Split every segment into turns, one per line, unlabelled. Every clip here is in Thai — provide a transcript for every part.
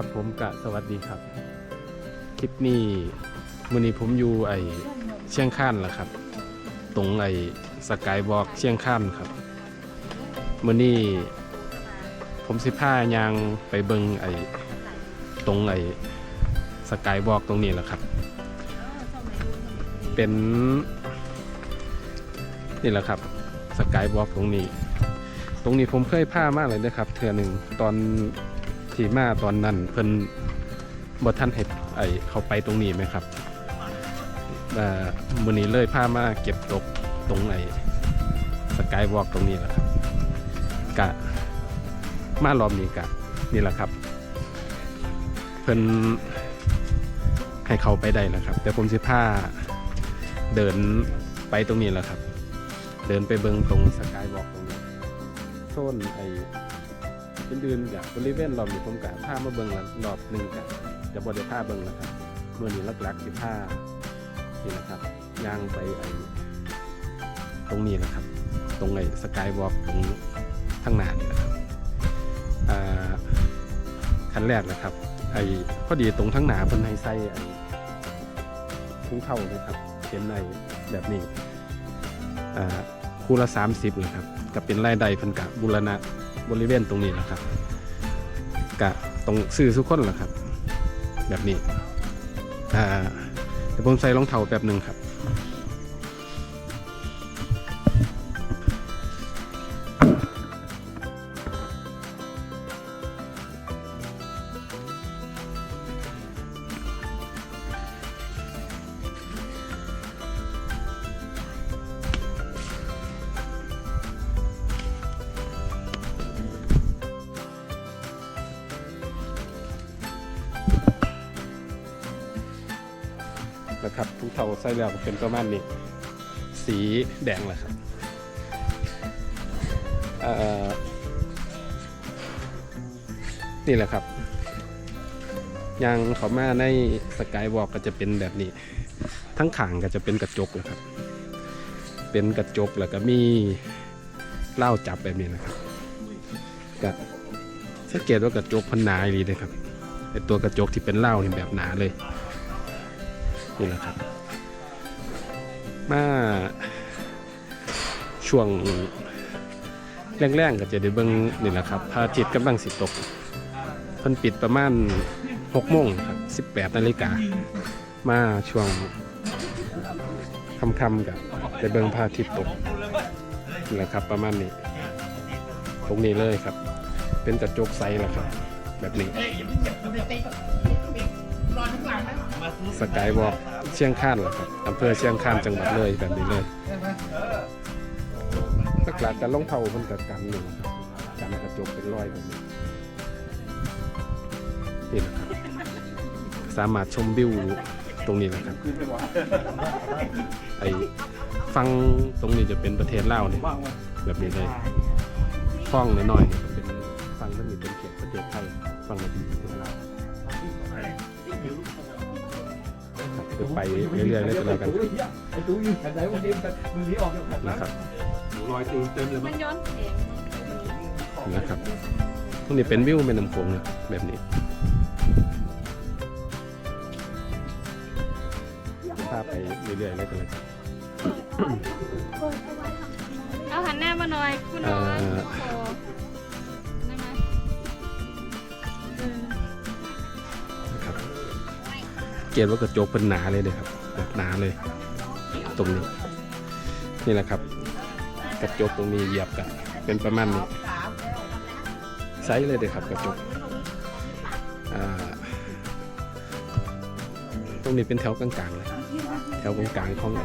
ครับผมกะสวัสดีครับ คลิปนี้มื้อนี้ผมอยู่ไอเชียงคานแหละครับ ตรงไอสกายวอล์กเชียงคานครับมื้อนี้ผมสิพายางไปเบิงไอตรงไอสกายวอล์กตรงนี้แหละครับ เป็นนี่แหละครับสกายวอล์กตรงนี้ ตรงนี้ผมเคยพามากเลยนะครับ เทือหนึ่งตอน ที่มาตอนนั้นเพิ่นบ่ท่านเห็ดไอเขาไปตรงนี้ไหมครับอ่ามือนี้เลยพามาเก็บตกตรงไอสกายวอล์กตรงนี้แหละครับกะมารอบนี้กะนี่แหละครับ เพิ่นให้เขาไปได้แล้วครับแต่ผมสิพาเดินไปตรงนี้แหละครับ เดินไปเบิงตรงสกายวอล์กตรงนี้โซนไอ อื่นๆกับบริเวณรอบนี้ผมกะผ้ามาเบิ่งละรอบหนึ่งกะจะบริผ้าเบิ่งนะครับเมื่อนี้ลักๆสิผ้านี่นะครับย่างไปไอ้ตรงนี้นะครับ ตรงไอ้สกายวอล์กตรงข้างหน้านี่นะครับอ่าขั้นแรกนะครับ ไอ้พอดีตรงทั้งหนาเพิ่นให้ใส่ไอ้ถุงเท้านะครับเป็นไอ้แบบนี้อ่าคู่ละ 30เลยครับก็เป็นรายได้เพิ่นกะบูรณะ บริเวณตรงนี้แหละครับกะตรงซื้อสุกคนแหละครับ แบบนี้อ่าเดี๋ยวผมใส่รองเท้าแบบหนึ่งครับ ครับทุกเท่าใส่แล้วเป็นประมาณนี้ สีแดงแหละครับนี่แหละครับยางเขามาในสกายวอล์กก็จะเป็นแบบนี้ ทั้งขางก็จะเป็นกระจกนะครับ เป็นกระจกแล้วก็มีเหล้าจับแบบนี้นะครับก็สังเกตว่ากระจกพันนาดีเลยครับไอตัวกระจกที่เป็นเหล้านี่แบบหนาเลย นี่แหละครับ มาช่วงแรงๆก็จะได้เบิ่งนี่แหละครับพระอาทิตย์กำลังสิตกเพิ่นปิดประมาณ6โมงครับ18นาฬิกามาช่วงค่ำๆกับไปเบิ่งพระอาทิตย์ตกนี่แหละครับประมาณนี้ ตรงนี้เลยครับ เป็นกระจกใสแหละครับ แบบนี้ สกายวอล์กเชียงคานเหรอครับอำเภอเชียงคานจังหวัดเลยแบบนี้เลยสักหลักกันลงเผามันกับกันอยู่กันกระจกเป็นรอยแบบนี้นี่นะครับ สามารถชมวิวตรงนี้นะครับไอ้ฟังตรงนี้จะเป็นประเทศลาวเนี่ยแบบนี้เลยฟ้องน้อยๆเนี่ยเป็นฟังตรงนี้เป็นเข ไปเรื่อยๆแล้วจะแล้วกัน
ไอ้ตู้ยืนแถวไหนวันนี้มือนี้ออกจากแถว
นะครับ
รอยตีนเต็มเลย
มันย้อนแสง
นะครับตรงนี้เป็นวิวแม่น้ำโขงนะแบบนี้พาไปเรื่อยๆแล้วกันเลยครับ
เอาหันหน้ามาหน่อยคุณน้อย
เอ่
เก
ณฑ์ว่ากระจกเป็นหนาเลยนะครับแบบหนาเลย ตรงนี้ นี่แหละครับ กระจกตรงนี้เหยียบกัน เป็นประมาณนี้ไซส์เลยเด้อครับกระจกตรงนี้เป็นแถวกลางๆเลยแถวกลางๆของไอ้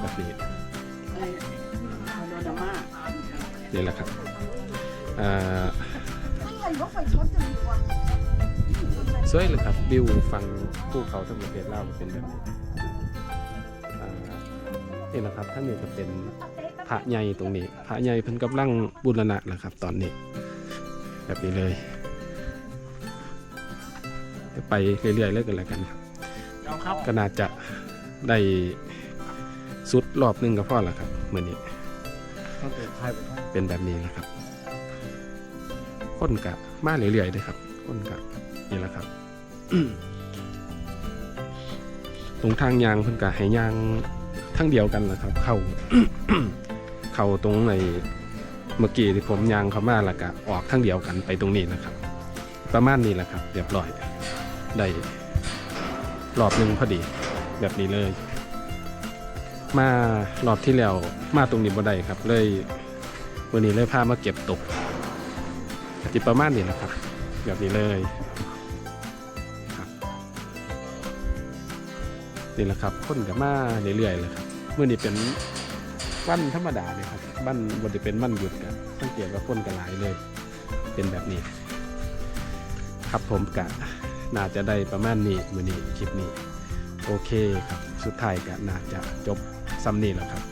แบบนี้นี่แหละครับอ่า สวยเลยครับวิวฟังภูเขาทั้งประเทศลาวเป็นแบบนี้อ่านี่แหละครับท่านนี้ก็เป็นพระใหญ่ตรงนี้พระใหญ่เพิ่นกำลังบูรณะแหละครับ ตอนนี้ แบบนี้เลยเดี๋ยวไปเรื่อยๆเลยกันแล้วกันครับก็น่าจะได้สุดรอบหนึงก็พอแล้วครับเมื่อนี้เป็นแบบนี้นะครับคนกะมาเรื่อยๆเลยครับคนกับนี่แหละครับ ตรงทางยางเพิ่นกะให้ยางทั้งเดียวกันแหละครับ เข้า เข้าตรงในเมื่อกี้ที่ผมยางเข้ามาแล้วก็ออกทั้งเดียวกันไปตรงนี้นะครับ ประมาณนี้แหละครับ เรียบร้อยได้รอบหนึ่งพอดี แบบนี้เลย มารอบที่แล้วมาตรงนี้บ่ได้ครับ เลยวันนี้เลยพามาเก็บตกจิประมาณนี้นะครับ แบบนี้เลย นี่แหละครับคนกับมาเรื่อยๆเลยครับเมื่อนี้เป็นวันธรรมดาเลยครับบ้านบนจะเป็นวันหยุดกันสังเกตว่าคนกันหลายเลย เป็นแบบนี้ ครับผมกะน่าจะได้ประมาณนี้มือนี้คลิปนี้ โอเคครับ สุดท้ายก็น่าจะจบซ้ำนี่แล้วครับ